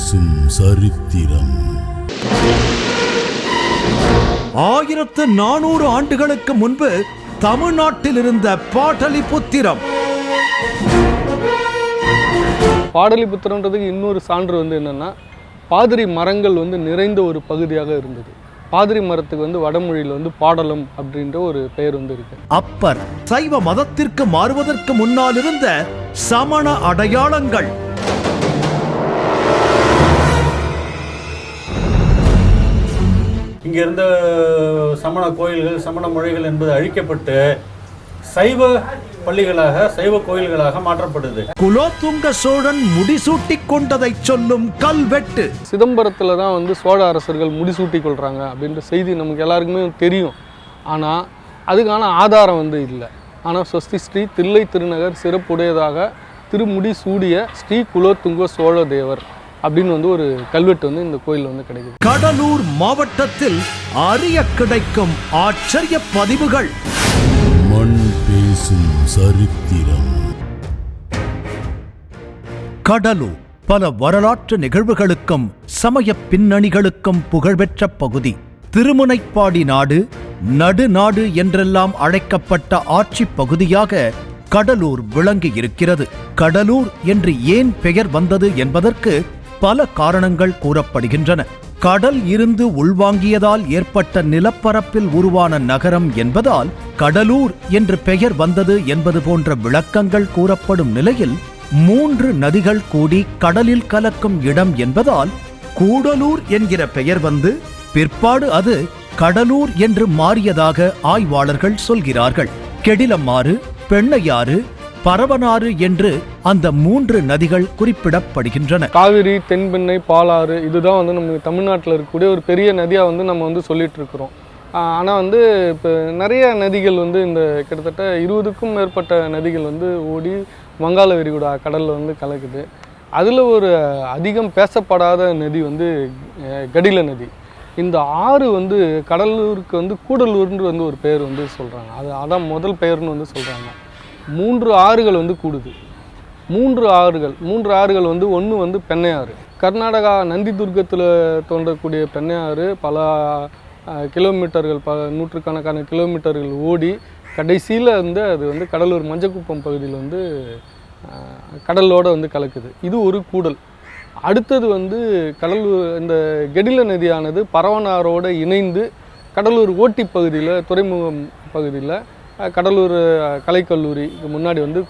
பேசும் சரித்திரம். ஆயிரத்து நானூறு ஆண்டுகளுக்கு முன்பு தமிழ்நாட்டில் இருந்த பாடலிபுத்திரம். பாடலிபுத்திரன்றதுக்கு இன்னொரு சான்று வந்து என்னென்னா பாதிரி மரங்கள் வந்து நிறைந்த ஒரு பகுதியாக இருந்தது. பாதிரி மரத்துக்கு வந்து வடமொழியில் வந்து பாடலம் அப்படின்ற ஒரு பெயர் வந்து இருக்கு. அப்பர் சைவ மதத்திற்கு மாறுவதற்கு முன்னால் இருந்த சமண அடையாளங்கள் இங்க இருந்த சமண கோயில்கள் சமண மொழிகள் என்பது அழிக்கப்பட்டு சைவ பள்ளிகளாக சைவ கோயில்களாக மாற்றப்படுது. குலோத்துங்க சோழன் முடிசூட்டிக் கொண்டதைச் சொல்லும் கல்வெட்டு. சிதம்பரத்தில் தான் வந்து சோழ அரசர்கள் முடிசூட்டி கொள்கிறாங்க அப்படின்ற செய்தி நமக்கு எல்லாருக்குமே தெரியும். ஆனால் அதுக்கான ஆதாரம் வந்து இல்லை. ஆனால் சொஸ்தி ஸ்ரீ தில்லை திருநகர் சிறப்புடையதாக திருமுடி சூடிய ஸ்ரீ குலோத்துங்க சோழ தேவர். அப்படின்னு வந்து ஒரு கல்வெட்டு வந்து இந்த கோயில் வந்து கிடைக்குது. கடலூர் மாவட்டத்தில் அறிய கிடைக்கும் ஆச்சரிய பதிவுகள். மண் பேசும் சரித்திரம். கடலூர் பல வரலாற்று நிகழ்வுகளுக்கும் சமய பின்னணிகளுக்கும் புகழ்பெற்ற பகுதி. திருமுனைப்பாடி நாடு நடுநாடு என்றெல்லாம் அழைக்கப்பட்ட ஆட்சி பகுதியாக கடலூர் விளங்கி இருக்கிறது கடலூர் என்று ஏன் பெயர் வந்தது என்பதற்கு பல காரணங்கள் கூறப்படுகின்றன. கடல் இருந்து உள்வாங்கியதால் ஏற்பட்ட நிலப்பரப்பில் உருவான நகரம் என்பதால் கடலூர் என்று பெயர் வந்தது என்பது போன்ற விளக்கங்கள் கூறப்படும் நிலையில் மூன்று நதிகள் கூடி கடலில் கலக்கும் இடம் என்பதால் கூடலூர் என்கிற பெயர் வந்து பிற்பாடு அது கடலூர் என்று மாறியதாக ஆய்வாளர்கள் சொல்கிறார்கள். கெடிலமாறு பெண்ணையாறு பரவனாறு என்று அந்த மூன்று நதிகள் குறிப்பிடப்படுகின்றன. காவிரி தென்பெண்ணை பாலாறு இதுதான் வந்து நம்ம தமிழ்நாட்டில் இருக்கக்கூடிய ஒரு பெரிய நதியாக வந்து நம்ம வந்து சொல்லிட்டு இருக்கிறோம். ஆனால் வந்து இப்போ நிறைய நதிகள் வந்து இந்த கிட்டத்தட்ட இருபதுக்கும் மேற்பட்ட நதிகள் வந்து ஓடி வங்காள விரிகுடா கடலில் வந்து கலக்குது. அதில் ஒரு அதிகம் பேசப்படாத நதி வந்து கடில நதி. இந்த ஆறு வந்து கடலூருக்கு வந்து கூடலூர்னு வந்து ஒரு பெயர் வந்து சொல்கிறாங்க அது அதான் முதல் பெயர்னு வந்து சொல்கிறாங்க மூன்று ஆறுகள் வந்து கூடுது. மூன்று ஆறுகள் மூன்று ஆறுகள் வந்து ஒன்று வந்து பெண்ணையாறு. கர்நாடகா நந்தி துர்க்கத்தில் தோன்றக்கூடிய பெண்ணையாறு பல கிலோமீட்டர்கள் பல நூற்றுக்கணக்கான கிலோமீட்டர்கள் ஓடி கடைசியில் வந்து அது வந்து கடலூர் மஞ்சக்குப்பம் பகுதியில் வந்து கடலோடு வந்து கலக்குது. இது ஒரு கூடல். அடுத்தது வந்து கடலூர் இந்த கெடில நதியானது பரவனாரோடு இணைந்து கடலூர் ஓட்டி பகுதியில் துறைமுகம் பகுதியில் கடலூர் கலைக்கல்லூரி கலைக்கல்லூரிக்கு முன்னாடி வந்து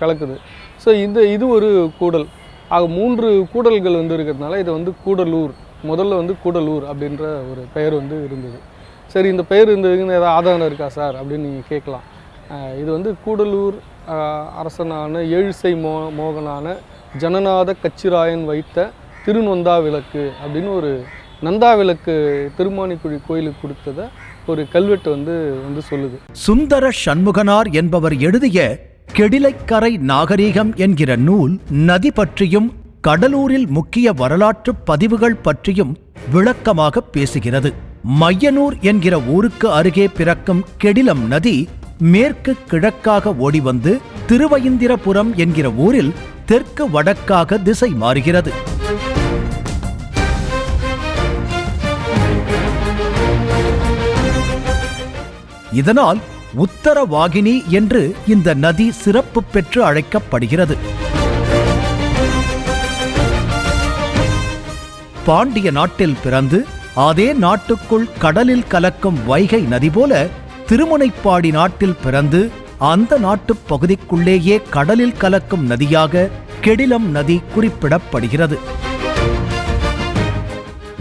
கலக்குது. ஸோ இந்த இது ஒரு கூடல். ஆக மூன்று கூடல்கள் வந்து இருக்கிறதுனால இது வந்து கூடலூர் முதல்ல வந்து கூடலூர் அப்படின்ற ஒரு பெயர் வந்து இருந்தது. சரி இந்த பெயர் இருந்ததுக்குன்னு ஏதாவது ஆதாரம் இருக்கா சார்? அப்படின்னு நீங்கள் கேட்கலாம். இது வந்து கூடலூர் அரசனான ஏழுசை மோ மோகனான ஜனநாத கச்சிராயன் வைத்த திருநொந்தா விளக்கு அப்படின்னு ஒரு நந்தா விளக்கு திருமானிக்குழி கோயிலுக்கு கொடுத்ததை ஒரு கல்வெட்டு வந்து வந்து சொல்லுது. சுந்தர சண்முகனார் என்பவர் எழுதிய கெடிலைக்கரை நாகரீகம் என்கிற நூல் நதி பற்றியும் கடலூரில் முக்கிய வரலாற்று பதிவுகள் பற்றியும் விளக்கமாக பேசுகிறது. மையனூர் என்கிற ஊருக்கு அருகே பிறக்கும் கெடிலம் நதி மேற்கு கிழக்காக ஓடிவந்து திருவயிந்திரபுரம் என்கிற ஊரில் தெற்கு வடக்காக திசை மாறுகிறது. இதனால் உத்தரவாகினி என்று இந்த நதி சிறப்பு பெற்று அழைக்கப்படுகிறது. பாண்டிய நாட்டில் பிறந்து அதே நாட்டுக்குள் கடலில் கலக்கும் வைகை நதி போல திருமுனைப்பாடி நாட்டில் பிறந்து அந்த நாட்டுப் பகுதிக்குள்ளேயே கடலில் கலக்கும் நதியாக கெடிலம் நதி குறிப்பிடப்படுகிறது.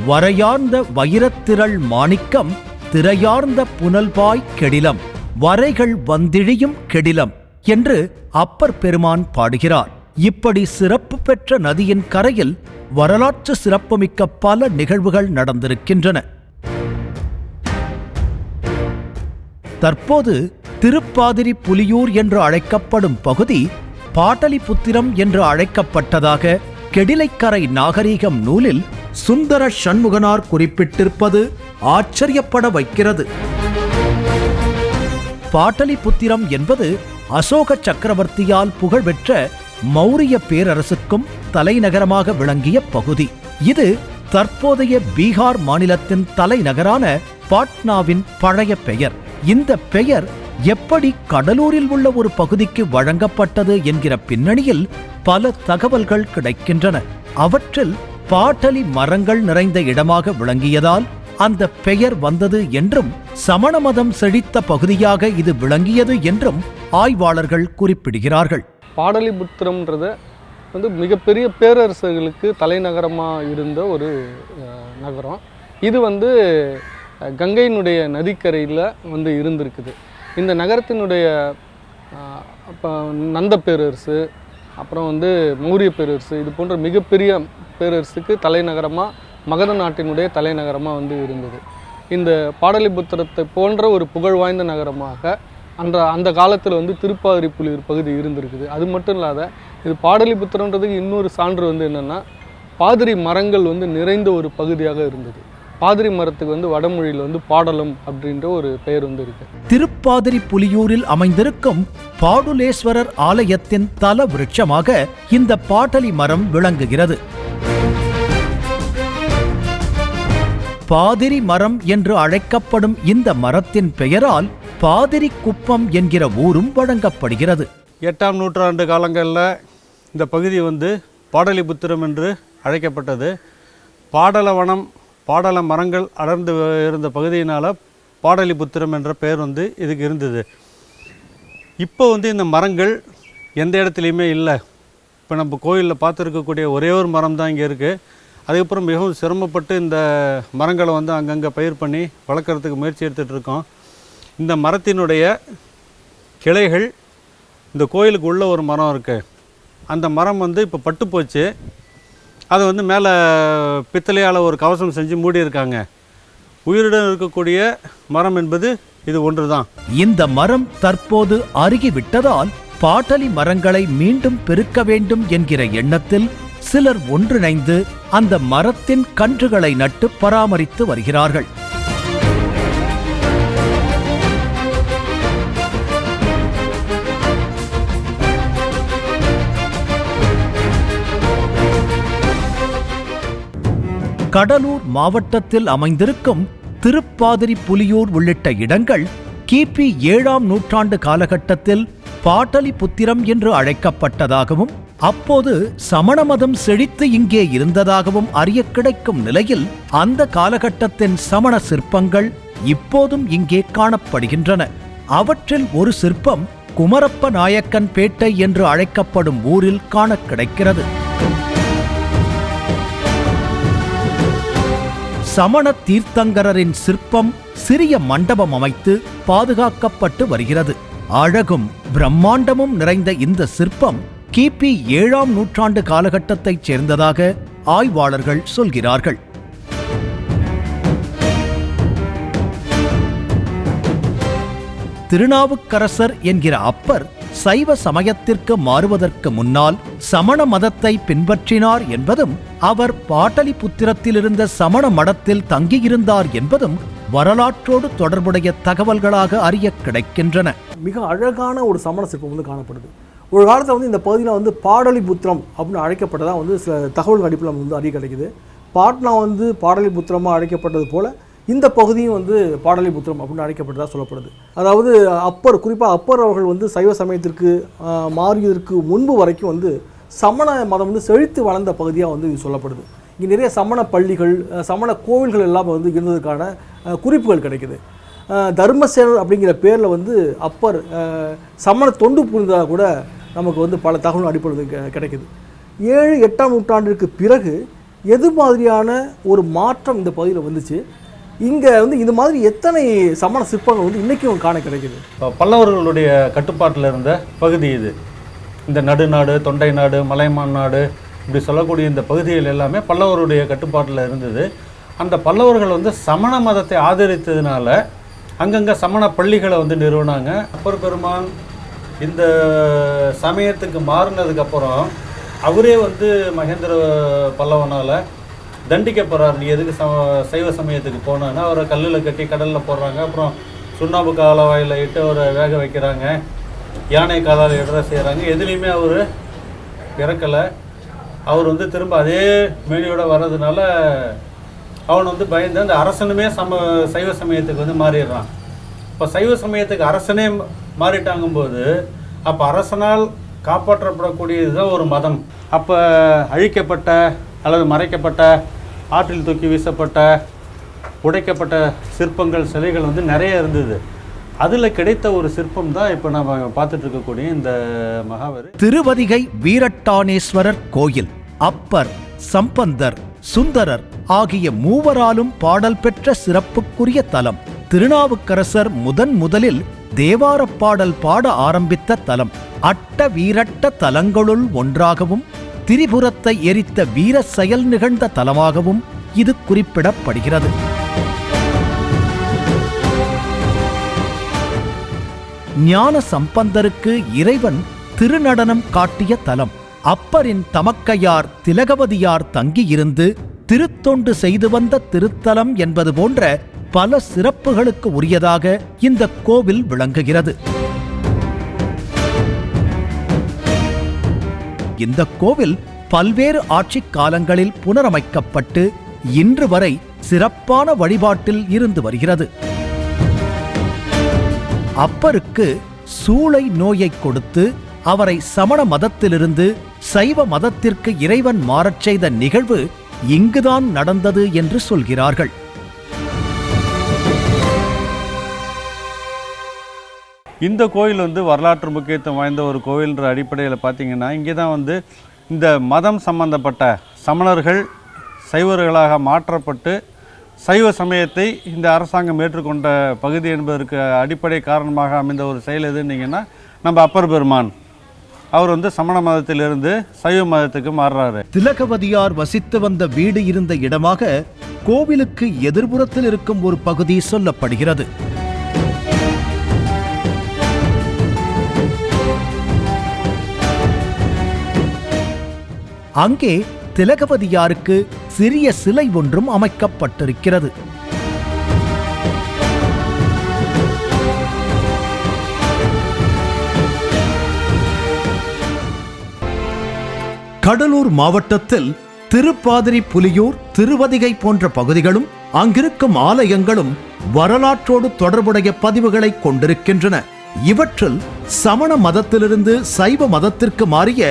வரையார்ந்த வைரத்திரள் மாணிக்கம் திரையார்ந்த புனல்பாய் கெடிலம் வரைகள் வந்திழியும் கெடிலம் என்று அப்பர் பெருமான் பாடுகிறார். இப்படி சிறப்பு பெற்ற நதியின் கரையில் வரலாற்று சிறப்புமிக்க பல நிகழ்வுகள் நடந்திருக்கின்றன. தற்போது திருப்பாதிரி புலியூர் என்று அழைக்கப்படும் பகுதி பாட்டலிபுத்திரம் என்று அழைக்கப்பட்டதாக கெடிலைக்கரை நாகரீகம் நூலில் சுந்தர சண்முகனார் குறிப்பிட்டிருப்பது ஆச்சரியப்பட வைக்கிறது. பாட்டலிபுத்திரம் என்பது அசோக சக்கரவர்த்தியால் புகழ்பெற்ற மௌரிய பேரரசுக்கும் தலைநகரமாக விளங்கிய பகுதி. இது தற்போதைய பீகார் மாநிலத்தின் தலைநகரான பாட்னாவின் பழைய பெயர். இந்த பெயர் எப்படி கடலூரில் உள்ள ஒரு பகுதிக்கு வழங்கப்பட்டது என்கிற பின்னணியில் பல தகவல்கள் கிடைக்கின்றன. அவற்றில் பாட்டலி மரங்கள் நிறைந்த இடமாக விளங்கியதால் அந்த பெயர் வந்தது என்றும் சமண மதம் செழித்த பகுதியாக இது விளங்கியது என்றும் ஆய்வாளர்கள் குறிப்பிடுகிறார்கள். பாடலிபுத்திரம்ன்றது வந்து மிகப்பெரிய பேரரசர்களுக்கு தலைநகரமாக இருந்த ஒரு நகரம். இது வந்து கங்கையினுடைய நதிக்கரையில் வந்து இருந்திருக்குது. இந்த நகரத்தினுடைய அஹ், நந்த பேரரசு அப்புறம் வந்து மௌரிய பேரரசு இது போன்ற மிகப்பெரிய பேரரசுக்கு தலைநகரமாக மகத நாட்டினுடைய தலைநகரமாக வந்து இருந்தது. இந்த பாடலிபுத்திரத்தை போன்ற ஒரு புகழ் வாய்ந்த நகரமாக அந்த அந்த காலத்தில் வந்து திருப்பாதிரிப்புலியூர் பகுதி இருந்திருக்குது. அது மட்டும் இல்லாத இது பாடலிபுத்திரன்றதுக்கு இன்னொரு சான்று வந்து என்னென்னா பாதிரி மரங்கள் வந்து நிறைந்த ஒரு பகுதியாக இருந்தது. பாதிரி மரத்துக்கு வந்து வடமொழியில் வந்து பாடலம் அப்படின்ற ஒரு பெயர் வந்து இருக்குது திருப்பாதிரி புலியூரில் அமைந்திருக்கும் பாடுலேஸ்வரர் ஆலயத்தின் தல விருட்சமாக இந்த பாட்டலி மரம் விளங்குகிறது. பாதிரி மரம் என்று அழைக்கப்படும் இந்த மரத்தின் பெயரால் பாதிரி குப்பம் என்கிற ஊரும் வழங்கப்படுகிறது. எட்டாம் நூற்றாண்டு காலங்களில் இந்த பகுதி வந்து பாடலிபுத்திரம் என்று அழைக்கப்பட்டது. பாடலவனம் பாடல மரங்கள் அடர்ந்து இருந்த பகுதியினால் பாடலிபுத்திரம் என்ற பெயர் வந்து இதுக்கு இருந்தது. இப்போ வந்து இந்த மரங்கள் எந்த இடத்துலையுமே இல்லை. இப்போ நம்ம கோயிலில் பார்த்துருக்கக்கூடிய ஒரே ஒரு மரம் தான் இங்கே இருக்குது அதுக்கப்புறம் மிகவும் சிரமப்பட்டு இந்த மரங்களை வந்து அங்கங்கே பயிர் பண்ணி வளர்க்குறதுக்கு முயற்சி எடுத்துகிட்டு இருக்கோம். இந்த மரத்தினுடைய கிளைகள் இந்த கோயிலுக்கு உள்ள ஒரு மரம் இருக்குது அந்த மரம் வந்து இப்போ பட்டு போச்சு. அதை வந்து மேலே பித்தளையால் ஒரு கவசம் செஞ்சு மூடி இருக்காங்க. உயிருடன் இருக்கக்கூடிய மரம் என்பது இது ஒன்று தான் இந்த மரம் தற்போது அருகிவிட்டதால் பாட்டலி மரங்களை மீண்டும் பெருக்க வேண்டும் என்கிற எண்ணத்தில் சிலர் ஒன்றிணைந்து அந்த மரத்தின் கன்றுகளை நட்டு பராமரித்து வருகிறார்கள். கடலூர் மாவட்டத்தில் அமைந்திருக்கும் திருப்பாதிரி புலியூர் உள்ளிட்ட இடங்கள் கிபி ஏழாம் நூற்றாண்டு காலகட்டத்தில் பாட்டலிபுத்திரம் என்று அழைக்கப்பட்டதாகவும் அப்போது சமண மதம் செழித்து இங்கே இருந்ததாகவும் அறிய கிடைக்கும் நிலையில் அந்த காலகட்டத்தின் சமண சிற்பங்கள் இப்போதும் இங்கே காணப்படுகின்றன. அவற்றில் ஒரு சிற்பம் குமரப்ப நாயக்கன் பேட்டை என்று அழைக்கப்படும் ஊரில் காண கிடைக்கிறது சமண தீர்த்தங்கரரின் சிற்பம் சிறிய மண்டபம் அமைத்து பாதுகாக்கப்பட்டு வருகிறது. அழகும் பிரம்மாண்டமும் நிறைந்த இந்த சிற்பம் கிபி ஏழாம் நூற்றாண்டு காலகட்டத்தைச் சேர்ந்ததாக ஆய்வாளர்கள் சொல்கிறார்கள். திருநாவுக்கரசர் என்கிற அப்பர் சைவ சமயத்திற்கு மாறுவதற்கு முன்னால் சமண மதத்தை பின்பற்றினார் என்பதும் அவர் பாட்டலிபுத்திரத்திலிருந்த சமண மடத்தில் தங்கியிருந்தார் என்பதும் வரலாற்றோடு தொடர்புடைய தகவல்களாக அறிய கிடைக்கின்றன. மிக அழகான ஒரு சமண சிற்பம் வந்து காணப்படுது. ஒரு காலத்தில் வந்து இந்த பகுதியில் வந்து பாடலிபுத்திரம் அப்படின்னு அழைக்கப்பட்டதாக வந்து சில தகவல்கள் அடிப்பில் வந்து அறிய கிடைக்குது. பாட்னா வந்து பாடலிபுத்திரமாக அழைக்கப்பட்டது போல் இந்த பகுதியும் வந்து பாடலிபுத்திரம் அப்படின்னு அழைக்கப்பட்டதாக சொல்லப்படுது. அதாவது அப்பர் குறிப்பாக அப்பர் அவர்கள் வந்து சைவ சமயத்திற்கு மாறியதற்கு முன்பு வரைக்கும் வந்து சமண மதம் வந்து செழித்து வளர்ந்த பகுதியாக வந்து இது சொல்லப்படுது. இங்கே நிறைய சமண பள்ளிகள் சமண கோவில்கள் எல்லாம் வந்து இருந்ததுக்கான குறிப்புகள் கிடைக்குது. தர்மசேனர் அப்படிங்கிற பேரில் வந்து அப்பர் சமண தொண்டு புரிந்ததாக கூட நமக்கு வந்து பல தகவல் அடிப்படையில் கிடைக்குது. ஏழு எட்டாம் நூற்றாண்டிற்கு பிறகு எது மாதிரியான ஒரு மாற்றம் இந்த பகுதியில் வந்துச்சு? இங்கே வந்து இந்த மாதிரி எத்தனை சமண சிற்பங்கள் வந்து இன்றைக்கும் காண கிடைக்குது? இப்போ பல்லவர்களுடைய கட்டுப்பாட்டில் இருந்த பகுதி இது. இந்த நடுநாடு தொண்டை நாடு மலைமான் நாடு இப்படி சொல்லக்கூடிய இந்த பகுதிகள் எல்லாமே பல்லவருடைய கட்டுப்பாட்டில் இருந்தது. அந்த பல்லவர்கள் வந்து சமண மதத்தை ஆதரித்ததுனால அங்கங்கே சமண பள்ளிகளை வந்து நிறுவனாங்க. அப்பர் பெருமான் இந்த சமயத்துக்கு மாறினதுக்கப்புறம் அவரே வந்து மகேந்திர பல்லவனால் தண்டிக்கப்படுறார் நீ எதுக்கு சம சைவ சமயத்துக்கு போனான்னு அவரை கல்லில் கட்டி கடலில் போடுறாங்க. அப்புறம் சுண்ணாம்பு காலவாயில் இட்டு அவரை வேக வைக்கிறாங்க. யானை காலால் இடற செய்கிறாங்க எதுலேயுமே அவர் இறக்கலை அவர் வந்து திரும்ப அதே மேனியோட வர்றதுனால அவன் வந்து பயந்து அந்த அரசனுமே சம சைவ சமயத்துக்கு வந்து மாறிடுறான். இப்போ சைவ சமயத்துக்கு அரசனே மாறிட்டாங்கும்போது அப்போ அரசனால் காப்பாற்றப்படக்கூடியது தான் ஒரு மதம். அப்போ அழிக்கப்பட்ட அல்லது மறைக்கப்பட்ட ஆற்றில் தூக்கி வீசப்பட்ட உடைக்கப்பட்ட சிற்பங்கள் சிலைகள் வந்து நிறைய இருந்தது. அதில் கிடைத்த ஒரு சிற்பம் தான் இப்போ நம்ம பார்த்துட்டு இருக்கக்கூடிய இந்த மகாவீர். திருவதிகை வீரட்டானேஸ்வரர் கோயில். அப்பர் சம்பந்தர் சுந்தரர் ஆகிய மூவராலும் பாடல் பெற்ற சிறப்புக்குரிய தலம். திருநாவுக்கரசர் முதன் முதலில் தேவாரப் பாடல் பாட ஆரம்பித்த தலம். அட்ட வீரட்ட தலங்களுள் ஒன்றாகவும் திரிபுரத்தை எரித்த வீர செயல் நிகழ்ந்த தலமாகவும் இது குறிப்பிடப்படுகிறது. ஞான சம்பந்தருக்கு இறைவன் திருநடனம் காட்டிய தலம். அப்பரின் தமக்கையார் திலகவதியார் தங்கியிருந்து திருத்தொண்டு செய்து வந்த திருத்தலம் என்பது போன்ற பல சிறப்புகளுக்கு உரியதாக இந்த கோவில் விளங்குகிறது. இந்த கோவில் பல்வேறு ஆட்சிக் காலங்களில் புனரமைக்கப்பட்டு இன்று வரை சிறப்பான வழிபாட்டில் இருந்து வருகிறது. அப்பருக்கு சூளை நோயை கொடுத்து அவரை சமண மதத்திலிருந்து சைவ மதத்திற்கு இறைவன் மாறச் செய்த நிகழ்வு இங்குதான் நடந்தது என்று சொல்கிறார்கள். இந்த கோயில் வந்து வரலாற்று முக்கியத்துவம் வாய்ந்த ஒரு கோயில்ன்ற அடிப்படையில் பார்த்தீங்கன்னா இங்கே தான் வந்து இந்த மதம் சம்பந்தப்பட்ட சமணர்கள் சைவர்களாக மாற்றப்பட்டு சைவ சமயத்தை இந்த அரசாங்கம் ஏற்றுக்கொண்ட பகுதி என்பதற்கு அடிப்படை காரணமாக அமைந்த ஒரு செயல் எதுன்னீங்கன்னா நம்ம அப்பர் பெருமான். அவர் வந்து சமண மதத்திலிருந்து சைவ மதத்துக்கு மாறுறாரு. திலகவதியார் வசித்து வந்த வீடு இருந்த இடமாக கோவிலுக்கு எதிர்புறத்தில் இருக்கும் ஒரு பகுதி சொல்லப்படுகிறது. அங்கே திலகவதியாருக்கு சிறிய சிலை ஒன்றும் அமைக்கப்பட்டிருக்கிறது. கடலூர் மாவட்டத்தில் திருப்பாதிரி புலியூர் திருவதிகை போன்ற பகுதிகளும் அங்கிருக்கும் ஆலயங்களும் வரலாற்றோடு தொடர்புடைய பதிவுகளை கொண்டிருக்கின்றன. இவற்றில் சமண மதத்திலிருந்து சைவ மதத்திற்கு மாறிய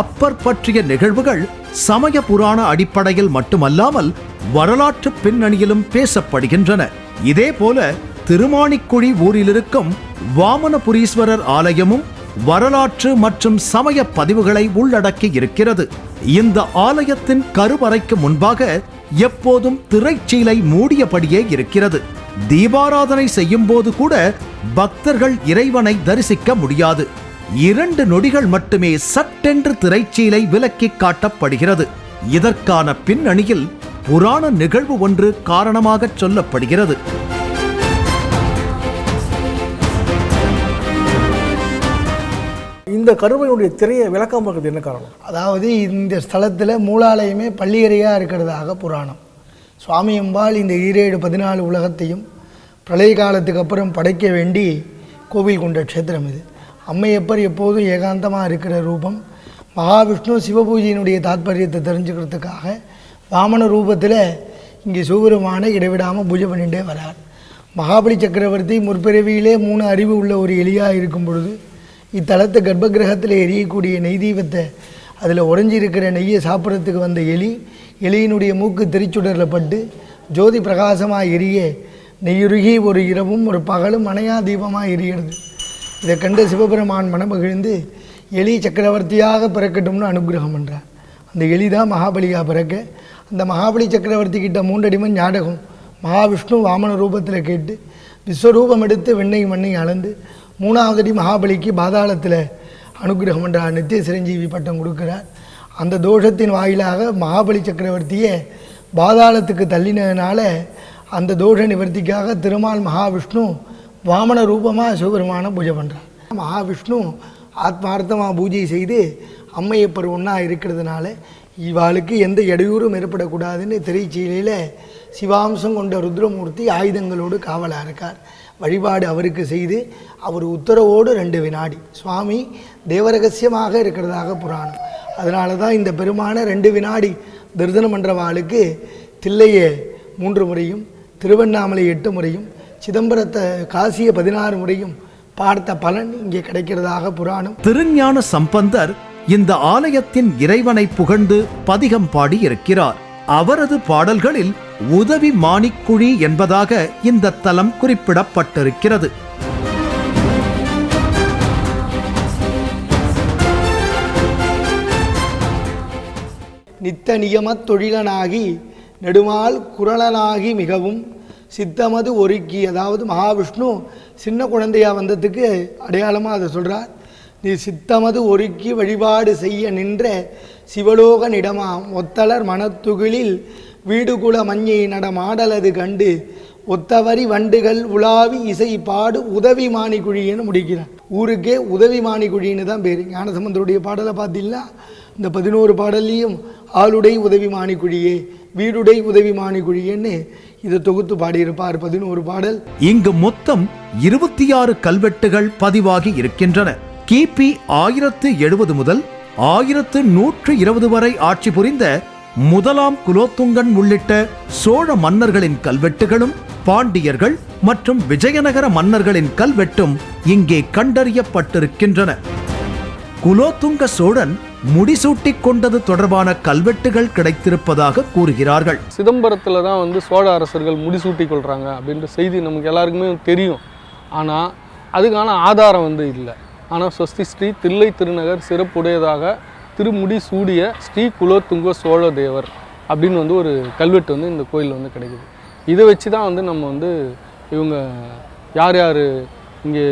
அப்பர் பற்றிய நிகழ்வுகள் சமய புராண அடிப்படையில் மட்டுமல்லாமல் வரலாற்று பின்னணியிலும் பேசப்படுகின்றன. இதேபோல திருமாணிக்குழி ஊரிலிருக்கும் வாமனபுரீஸ்வரர் ஆலயமும் வரலாற்று மற்றும் சமய பதிவுகளை உள்ளடக்கி இருக்கிறது. இந்த ஆலயத்தின் கருவறைக்கு முன்பாக எப்போதும் திரைச்சீலை மூடியபடியே இருக்கிறது. தீபாராதனை செய்யும் போது கூட பக்தர்கள் இறைவனை தரிசிக்க முடியாது. இரண்டு நொடிகள் மட்டுமே சட்டென்று திரைச்சீலை விலக்கி காட்டப்படுகிறது. இதற்கான பின்னணியில் புராண நிகழ்வு ஒன்று காரணமாகச் சொல்லப்படுகிறது. இந்த கருவையுடைய திரையை விளக்காம என்ன காரணம்? அதாவது இந்த ஸ்தலத்தில் மூலாலயமே பள்ளியறையாக இருக்கிறதாக புராணம். சுவாமி அம்பாள் இந்த ஈரேழு பதினாலு உலகத்தையும் பிரளய காலத்துக்கு அப்புறம் படைக்க வேண்டி கோவில் கொண்ட க்ஷேத்திரம் இது. அம்மையப்பர் எப்போதும் ஏகாந்தமாக இருக்கிற ரூபம். மகாவிஷ்ணு சிவபூஜையினுடைய தாத்பரியத்தை தெரிஞ்சுக்கிறதுக்காக வாமன ரூபத்தில் இங்கே சிவபெருமானை இடைவிடாமல் பூஜை பண்ணிகிட்டே வரார். மகாபலி சக்கரவர்த்தி முற்பிறவியிலே மூணு அறிவு உள்ள ஒரு எலியாக இருக்கும் பொழுது இத்தலத்தை கர்ப்ப கிரகத்தில் எரியக்கூடிய நெய் தீபத்தை அதில் உறைஞ்சி இருக்கிற நெய்யை சாப்பிட்றதுக்கு வந்த எலி எலியினுடைய மூக்கு திருச்சுடரில் பட்டு ஜோதி பிரகாசமாக எரிய நெய்யுருகி ஒரு இரவும் ஒரு பகலும் மனையா தீபமாக எரிகிறது இதை கண்டு சிவபெருமான் மனமகிழ்ந்து எலி சக்கரவர்த்தியாக பிறக்கட்டும்னு அனுகிரகம் பண்ணுறார் அந்த எலி தான் மகாபலியாக பிறக்க அந்த மகாபலி சக்கரவர்த்தி கிட்ட மூன்றடிமன் ஞாடகம் மகாவிஷ்ணு வாமன ரூபத்தில் கேட்டு விஸ்வரூபம் எடுத்து வெண்ணெய் மண்ணை அளந்து மூணாவது அடி மகாபலிக்கு பாதாளத்தில் அனுகிரகம் என்ற நித்திய சிரஞ்சீவி பட்டம் கொடுக்குறார். அந்த தோஷத்தின் வாயிலாக மகாபலி சக்கரவர்த்தியை பாதாளத்துக்கு தள்ளினதுனால அந்த தோஷ நிவர்த்திக்காக திருமால் மகாவிஷ்ணு வாமன ரூபமாக சிவபெருமானை பூஜை பண்ணுறார் மகாவிஷ்ணு ஆத்மார்த்தமாக பூஜை செய்து அம்மையப்பர் ஒன்றா இருக்கிறதுனால இவாளுக்கு எந்த இடையூறும் ஏற்படக்கூடாதுன்னு திரைச்சீலையில் சிவாம்சம் கொண்ட ருத்ரமூர்த்தி ஆயுதங்களோடு காவலாக இருக்கார். வழிபாடு அவருக்கு செய்து அவர் உத்தரவோடு ரெண்டு வினாடி. சுவாமி தேவரகசியமாக இருக்கிறதாக புராணம். அதனால தான் இந்த பெருமான ரெண்டு வினாடி தரிசனம் பண்ணுறவாளுக்கு தில்லையை மூன்று முறையும் திருவண்ணாமலை எட்டு முறையும் சிதம்பரத்தை காசியை பதினாறு முறையும் பார்த்த பலன் இங்கே கிடைக்கிறதாக புராணம். திருஞான சம்பந்தர் இந்த ஆலயத்தின் இறைவனை புகழ்ந்து பதிகம் பாடியிருக்கிறார். அவரது பாடல்களில் உதவி மாணிக்குழி என்பதாக இந்த தலம் குறிப்பிடப்பட்டிருக்கிறது. நித்த நியமத் தொழிலனாகி நெடுமால் குரலனாகி மிகவும் சித்தமது ஒருக்கி அதாவது மகாவிஷ்ணு சின்ன குழந்தையா வந்ததுக்கு அடையாளமாக அதை சொல்கிறார் நீ சித்தமது ஒருக்கி வழிபாடு செய்ய நின்ற சிவலோக நிடமாம் ஒத்தலர் மனத்துகிலில் வீடுகுல மஞ்சை நடமாடலது கண்டு ஒத்தவரி வண்டுகள் உலாவி இசை பாடு உதவி மாணிக்குழின்னு முடிக்கிறார் ஊருக்கே உதவி மாணிக்குழின்னு தான் பேர். ஞானசம்பந்தருடைய பாடலை பார்த்தீங்களா இந்த பதினோரு பாடல்லையும் ஆளுடை உதவி மாணிக்குழியே வீடுடை உதவி மாணிக்குழியேன்னு இதை தொகுத்து பாடியிருப்பார் பதினோரு பாடல். இங்கு மொத்தம் இருபத்தி ஆறு கல்வெட்டுகள் பதிவாகி இருக்கின்றன. கிபி ஆயிரத்து எழுபது முதல் ஆயிரத்து நூற்று இருபது வரை ஆட்சி புரிந்த முதலாம் குலோத்துங்கன் உள்ளிட்ட சோழ மன்னர்களின் கல்வெட்டுகளும் பாண்டியர்கள் மற்றும் விஜயநகர மன்னர்களின் கல்வெட்டும் இங்கே கண்டறியப்பட்டிருக்கின்றன. குலோத்துங்க சோழன் முடிசூட்டிக் கொண்டது தொடர்பான கல்வெட்டுகள் கிடைத்திருப்பதாக கூறுகிறார்கள். சிதம்பரத்தில் தான் வந்து சோழ அரசர்கள் முடிசூட்டி கொள்கிறாங்க அப்படின்ற செய்தி நமக்கு எல்லாருக்குமே தெரியும். ஆனால் அதுக்கான ஆதாரம் வந்து இல்லை. ஆனால் ஸ்வஸ்தி ஸ்ரீ தில்லை திருநகர் சிறப்புடையதாக திருமுடி சூடிய ஸ்ரீ குலோத்துங்க சோழ தேவர் அப்படின்னு வந்து ஒரு கல்வெட்டு வந்து இந்த கோயிலில் வந்து கிடைக்குது. இதை வச்சு தான் வந்து நம்ம வந்து இவங்க யார் யார் இங்கே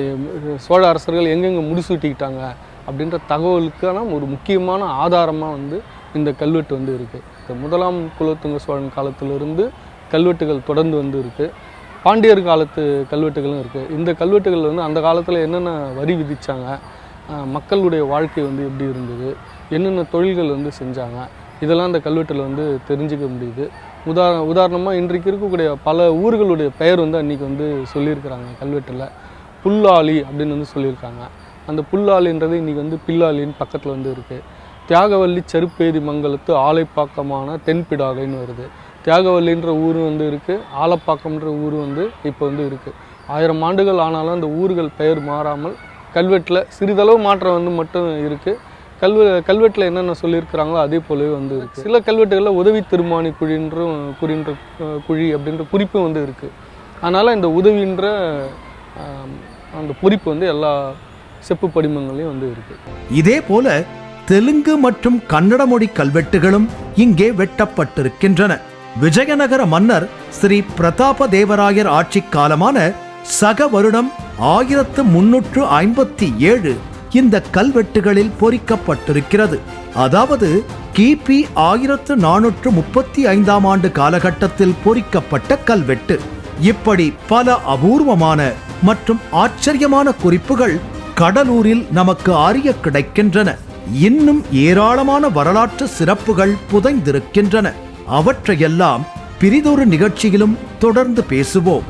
சோழ அரசர்கள் எங்கெங்கே முடிசூட்டிக்கிட்டாங்க அப்படின்ற தகவலுக்கான ஒரு முக்கியமான ஆதாரமாக வந்து இந்த கல்வெட்டு வந்து இருக்குது. இந்த முதலாம் குலோத்துங்க சோழன் காலத்திலிருந்து கல்வெட்டுகள் தொடர்ந்து வந்து இருக்குது. பாண்டியர் காலத்து கல்வெட்டுகளும் இருக்குது இந்த கல்வெட்டுகள் வந்து அந்த காலத்தில் என்னென்ன வரி விதித்தாங்க மக்களுடைய வாழ்க்கை வந்து எப்படி இருந்தது? என்னென்ன தொழில்கள் வந்து செஞ்சாங்க? இதெல்லாம் அந்த கல்வெட்டில் வந்து தெரிஞ்சுக்க முடியுது. உதார உதாரணமாக இன்றைக்கு இருக்கக்கூடிய பல ஊர்களுடைய பெயர் வந்து அன்றைக்கி வந்து சொல்லியிருக்கிறாங்க கல்வெட்டில். புல்லாளி அப்படின்னு வந்து சொல்லியிருக்காங்க. அந்த புல்லாளின்றது இன்றைக்கி வந்து பில்லாளின்னு பக்கத்தில் வந்து இருக்குது தியாகவல்லி செருப்பேரி மங்கலத்து ஆலைப்பாக்கமான தென்பிடாகைன்னு வருது. தியாகவல்லின்ற ஊர் வந்து இருக்குது ஆலப்பாக்கம்ன்ற ஊர் வந்து இப்போ வந்து இருக்குது ஆயிரம் ஆண்டுகள் ஆனாலும் அந்த ஊர்கள் பெயர் மாறாமல் கல்வெட்டில் சிறிதளவு மாற்றம் வந்து மட்டும் இருக்குது கல்வெ கல்வெட்டில் என்னென்ன சொல்லியிருக்கிறாங்களோ அதே போலவே வந்து இருக்குது சில கல்வெட்டுகளில் உதவி திருமானி குழின்ற குறின்ற குழி அப்படின்ற குறிப்பும் வந்து இருக்குது அதனால் இந்த உதவின்ற அந்த குறிப்பு வந்து எல்லா செப்பு படிமங்களையும் வந்து இருக்குது இதே போல தெலுங்கு மற்றும் கன்னட மொழி கல்வெட்டுகளும் இங்கே வெட்டப்பட்டிருக்கின்றன. விஜயநகர மன்னர் ஸ்ரீ பிரதாப தேவராயர் ஆட்சி காலமான சக வருடம் ஆயிரத்து முன்னூற்று ஐம்பத்தி ஏழு இந்த கல்வெட்டுகளில் பொறிக்கப்பட்டிருக்கிறது. அதாவது கிபி ஆயிரத்து நானூற்று முப்பத்தி ஐந்தாம் ஆண்டு காலகட்டத்தில் பொறிக்கப்பட்ட கல்வெட்டு. இப்படி பல அபூர்வமான மற்றும் ஆச்சரியமான குறிப்புகள் கடலூரில் நமக்கு அறிய கிடைக்கின்றன. இன்னும் ஏராளமான வரலாற்று சிறப்புகள் புதைந்திருக்கின்றன. அவற்றையெல்லாம் பிரிதொரு நிகழ்ச்சியிலும் தொடர்ந்து பேசுவோம்.